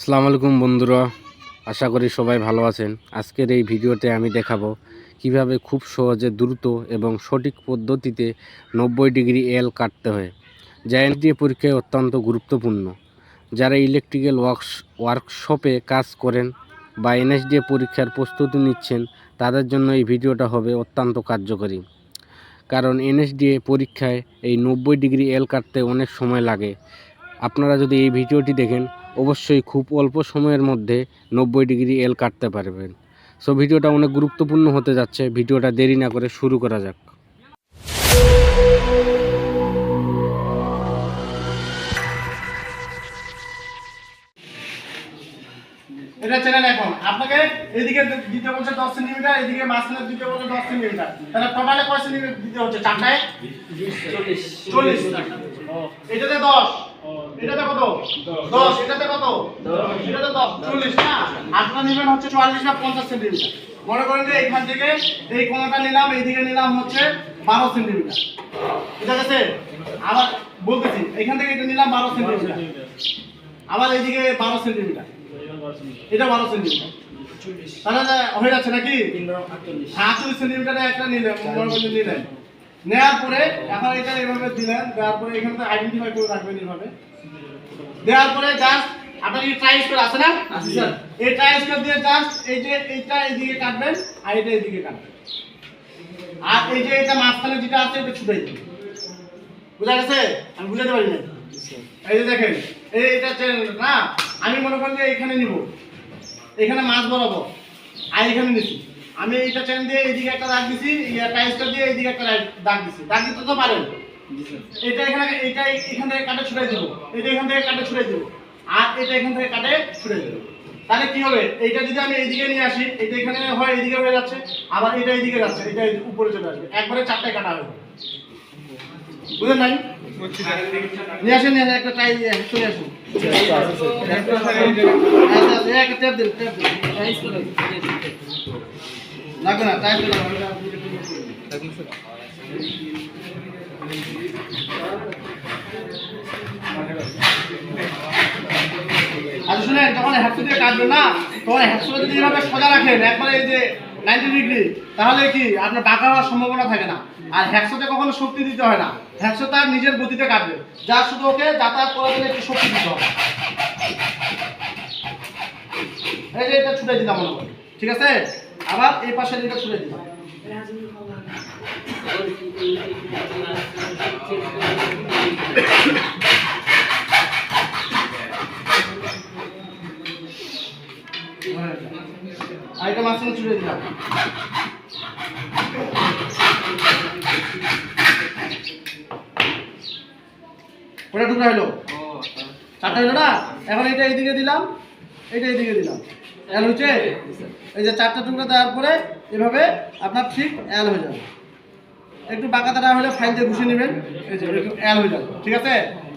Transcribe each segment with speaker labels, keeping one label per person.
Speaker 1: আসসালামু আলাইকুম বন্ধুরা, আশা করি সবাই ভালো আছেন। আজকের এই ভিডিওতে আমি দেখাবো কীভাবে খুব সহজে দ্রুত এবং সঠিক পদ্ধতিতে নব্বই ডিগ্রি এল কাটতে হয়। যা এনডিএ পরীক্ষায় অত্যন্ত গুরুত্বপূর্ণ। যারা ইলেকট্রিক্যাল ওয়ার্কস, ওয়ার্কশপে কাজ করেন বা এনএসডিএ পরীক্ষার প্রস্তুতি নিচ্ছেন, তাদের জন্য এই ভিডিওটা হবে অত্যন্ত কার্যকরী। কারণ এনএসডিএ পরীক্ষায় এই নব্বই ডিগ্রি এল কাটতে অনেক সময় লাগে। আপনারা যদি এই ভিডিওটি দেখেন অবশ্যই খুব অল্প সময়ের মধ্যে নব্বই ডিগ্রি এল কাটতে পারবেন। সো ভিডিওটা অনেক গুরুত্বপূর্ণ হতে যাচ্ছে। ভিডিওটা দেরি না করে শুরু করা যাক।
Speaker 2: এটা চ্যানেল এখন। আপনাকে এদিকে দিতে বলছে দশ সেন্টিমিটার এদিকে মাঝখানে দিতে বলছে দশ সেন্টিমিটার তাহলে টোটালে কয় সেন্টিমিটার দিতে হচ্ছে? চারটায়? চল্লিশ। এটাতে দশ। এটাতে কত? দশ। এটাতে কত? এটাতে দশ। চল্লিশ না? আপনার নেবেন হচ্ছে চুয়াল্লিশ বা পঞ্চাশ সেন্টিমিটার। মনে করেন যে থেকে এই কোণাটা নিলাম এইদিকে নিলাম হচ্ছে বারো সেন্টিমিটার। বুঝা গেছে আবার বলতেছি এখান থেকে এটা নিলাম বারো সেন্টিমিটার। আবার এইদিকে বারো সেন্টিমিটার। এটা বারো সেন্টিমিটার। তাহলে হয়ে যাচ্ছে নাকি? আটচল্লিশ। সেন্টিমিটারে একটা নিলেন নিলেন। নেওয়ার পরে এখন এটা এভাবে দিলেন দেওয়ার পরে এখানে তো আইডেন্টিফাই করে রাখবেন এইভাবে দেওয়ার পরে জাস্ট আপনার এই ট্রাই স্কোর আছে না? এই ট্রাই স্কোর দিয়ে জাস্ট এই যে এইটা এইদিকে কাটবেন আর এটা এইদিকে কাটবেন। আর এই যে এটা মাঝখানে যেটা আছে এটা ছুটাই দিবেন বুঝা গেছে? আমি বুঝাতে পারি না এই যে দেখেন এই এটা না? আমি মনে করি যে এখানে নিব। এখানে মাছ বরাবর। আর এখানে নিছি। আমি এইটা চেন দিয়ে এইদিকে একটা দাগ দিছি টাইসটা দিয়ে এইদিকে একটা দাগ দিছি দাগ দিতে তো পারেন এটা এখানে এটা এখান থেকে কাটে ছুটাই দেবো এটা এখান থেকে কাটে ছুটাই দেবো আর এটা এখান থেকে কাটে ছুটাই দেবো তাহলে কি হবে এইটা যদি আমি এইদিকে নিয়ে আসি এটা এখানে হয় এইদিকে হয়ে যাচ্ছে আবার এটা এইদিকে যাচ্ছে এটা উপরে চলে আসবে একবারে চারটায় কাটা হবে বুঝলেন নাই নিয়ে আসেন নিয়ে আসেন একটা ট্রাই চলে আসুন আচ্ছা, আচ্ছা, একটা ট্যাপ দিন ট্যাপ দিন লাগবে না টাইপ দিলাম আচ্ছা শুনেন যখন হ্যাপসু দিয়ে কাটবেন না, তখন হ্যাপসুটা যদি এভাবে সোজা রাখেন, একবারে এই যে নাইনটি ডিগ্রি তাহলে কি আপনার বাঁকা হওয়ার সম্ভাবনা থাকে না? আর হ্যাকশোতে কখনো শক্তি দিতে হয় না। হ্যাকশো তার নিজের গতিতে কাটবে। যা শুধু ওকে যাতায়াত করার জন্য একটু শক্তি দিতে হবে। এই এটা ছুটে দিলাম ঠিক আছে? আবার এই পাশে এটা ছুটে দিলাম। আর এটা মাঝখানে ছুটে দিলাম। ওটা টুকরা হলো? চারটা হলো না? এখন এটা এইদিকে দিলাম এটা এইদিকে দিলাম। এল হয়েছে এই যে চারটা টুকরো দেওয়ার পরে এভাবে আপনার ঠিক এল হয়ে যাবে। একটু বাঁকা তারা হলে ফাইল দিয়ে ঘুষে নেবেন। এই যে এল হয়ে যাবে। ঠিক আছে?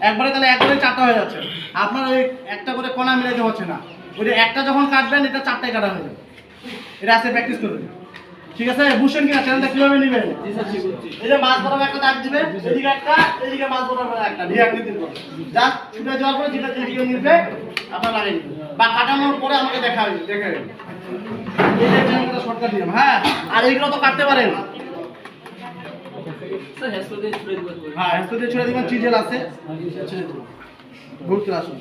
Speaker 2: একবারে তাহলে একবারে চারটা হয়ে যাচ্ছে। আপনার ওই একটা করে কণা মিলাইতে হচ্ছে না। ওই যে একটা যখন কাটবেন, এটা চারটায় কাটা হয়ে যাবে। এটা আসতে প্র্যাকটিস করবেন ঠিক আছে? বুঝছেন কিনা চ্যানেলটা কীভাবে নেবেন? এই যে মাছ বরাবর একটা দাগ দিবে এদিকে একটা এদিকে মাছ বরাবর একটা দিয়ে আকৃতির করে জাস্ট ছুটে যাওয়ার পরে যেটা যেদিকে নিবে আপনার দিবেন বা কাটানোর পরে আমাকে দেখা হবে দেখা যাবে এই যে চ্যানেলটা শর্টকাট দিলাম হ্যাঁ? আর এইগুলো তো কাটতে পারেন। হ্যাঁ দিয়ে ছুড়ে দিবেন চিজেল আছে। দিবেন। ঘুরতে আসুন।